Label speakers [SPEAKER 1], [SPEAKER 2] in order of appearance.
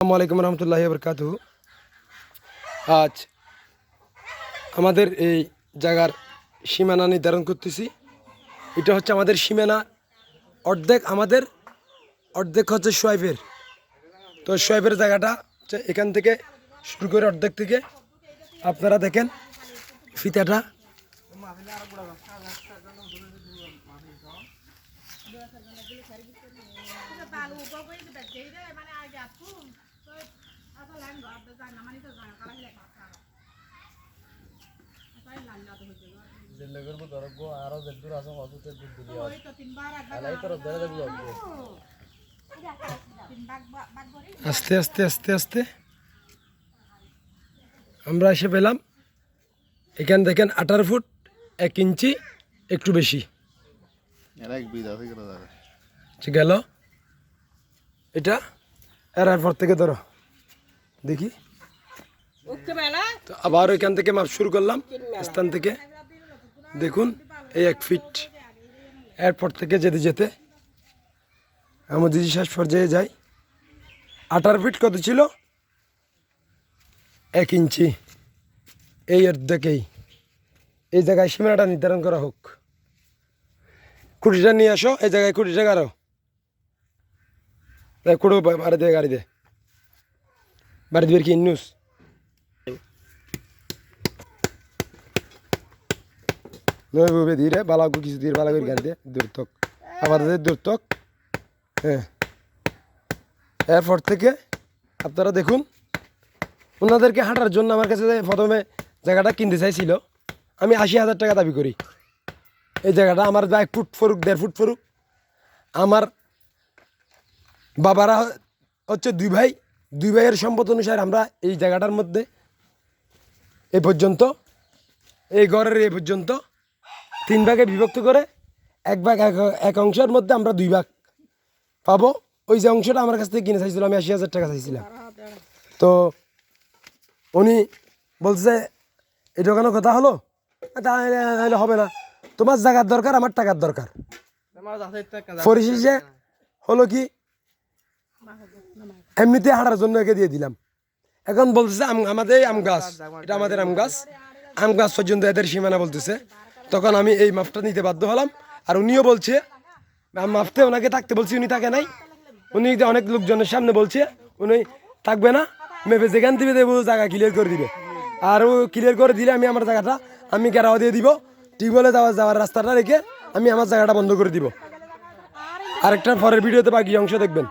[SPEAKER 1] আসসালামু আলাইকুম রহমতুল্লাহ বরকাত আজ আমাদের এই জায়গার সীমানা নির্ধারণ করতেছি। এটা হচ্ছে আমাদের সীমানা, অর্ধেক আমাদের, অর্ধেক হচ্ছে সোয়াইফের তো সোয়াইফের জায়গাটা হচ্ছে এখান থেকে শুরু করে অর্ধেক থেকে। আপনারা দেখেন ফিতাটা।
[SPEAKER 2] মানে আগে আসুন তো এত লাইন ঘর তো যায় না মানে তো যায় কারা হিলে খাওয়া তাই লাইন না তো হইছে
[SPEAKER 3] জেলেগর মো ধরবো আরও যেদূর আছে অযুতে দূর দিলি
[SPEAKER 2] ওই তো তিনবার একবার
[SPEAKER 3] আলাই তোর ধরে দেবো
[SPEAKER 2] তিন বাগ বাগ করে
[SPEAKER 1] আস্তে আস্তে আস্তে আস্তে আমরা এসে পেলাম এখান দেখেন আঠারো ফুট এক ইঞ্চি একটু বেশি
[SPEAKER 3] এরা এক বিদা হয়ে গেল দাদা
[SPEAKER 1] ঠিক গেল এটা এর পর থেকে ধরো। দেখি। তো আবার ওইখান থেকে মাপ শুরু করলাম। স্থান থেকে। দেখুন এই এক ফিট। এরপর থেকে যেতে যেতে আমার দিদি শেষ পর্যায়ে যাই। আঠারো ফিট কত ছিল? এক ইঞ্চি। এই অর্ধেকেই এই জায়গায় সীমানাটা নির্ধারণ করা হোক। কুড়িটা নিয়ে আসো এই জায়গায় দে গাড়ি দে বাড়ি দিবে কি নিউজ নয় বুবে ধীরে বালা কিছু ধীরে বালা করে গাড়ি দে দূর তক আবার দে দূর তক হ্যাঁ এরপর থেকে আপনারা দেখুন ওনাদেরকে হাঁটার জন্য আমার কাছে প্রথমে জায়গাটা কিনতে চাইছিল আমি আশি হাজার টাকা দাবি করি এই জায়গাটা আমার এক ফুট ফরুক দেড় ফুট ফরুক আমার বাবারা হচ্ছে দুই ভাই দুই ভাইয়ের সম্পদ অনুসারে আমরা এই জায়গাটার মধ্যে এ পর্যন্ত এই ঘরের এ পর্যন্ত তিন ভাগে বিভক্ত করে এক ভাগ এক এক অংশের মধ্যে আমরা দুই ভাগ পাবো। ওই যে অংশটা আমার কাছ থেকে কিনে চাইছিল আমি আশি হাজার টাকা চাইছিলাম। তো উনি বলছে এটা কোনো কথা হলো? তাহলে তাহলে হবে না। তোমার জায়গার দরকার আমার টাকার দরকার। পরিশেষে হলো কি এমনিতে হাঁটার জন্য একে দিয়ে দিলাম। এখন বলতেছে আম আমাদের আম গাছ, এটা আমাদের আম গাছ। আম গাছ পর্যন্ত এদের সীমানা বলতেছে। তখন আমি এই মাপটা নিতে বাধ্য হলাম। আর উনিও বলছে মাপতে ওনাকে থাকতে বলছি, উনি থাকে নাই। উনি অনেক লোকজনের সামনে বলছে, উনি থাকবে না। মেপে যেখান দিবে দেবো জায়গা ক্লিয়ার করে দিবে। আর ও ক্লিয়ার করে দিলে আমি আমার জায়গাটা, আমি গেরাও দিয়ে দিব? টিউবওয়েলে যাওয়ার যাওয়ার রাস্তাটা রেখে আমি আমার জায়গাটা বন্ধ করে দিব। আরেকটা পরের ভিডিওতে বাকি অংশ দেখবেন।